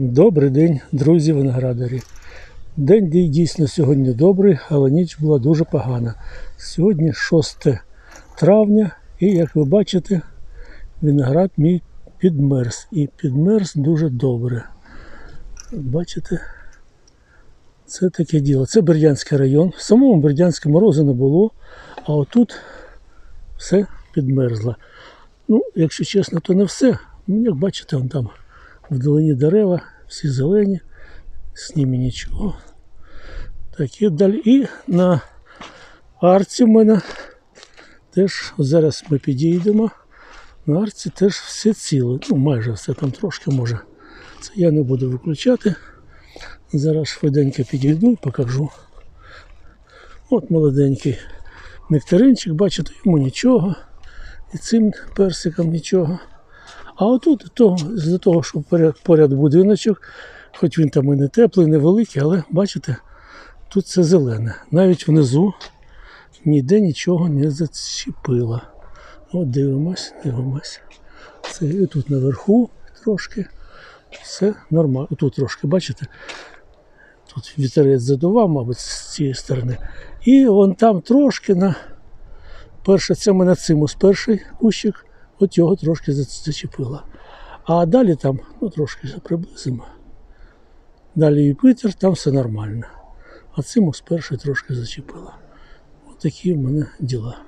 Добрий день, друзі виноградарі. День дійсно сьогодні добрий, але ніч була дуже погана. Сьогодні 6 травня, і як ви бачите, виноград мій підмерз. І підмерз дуже добре. Бачите, це таке діло. Це Бердянський район. В самому Бердянському морозу не було, а отут все підмерзло. Ну, якщо чесно, то не все. Ну, Як бачите, вон там вдалині дерева, всі зелені, з ними нічого. Так, і далі. І на арці в мене теж зараз ми підійдемо. На арці теж все ціле. Ну, майже все там трошки може. Це я не буду виключати. Зараз швиденько підійду і покажу. От молоденький нектаринчик, бачите, йому нічого. І цим персиком нічого. А отут, то, з-за того, що поряд, поряд будиночок, хоч він там і не теплий, не великий, але бачите, тут це зелене. Навіть внизу ніде нічого не зачепило. От дивимось, дивимось. Це і тут наверху трошки все нормально. Тут трошки, бачите, тут вітерець задував, мабуть, з цієї сторони. І вон там трошки на перше, це мене цимус перший кущик, от його трошки зачепила. А далі там, ну трошки приблизимо. Далі Юпитер, там все нормально. А цим спершу трошки зачепило. От такі в мене діла.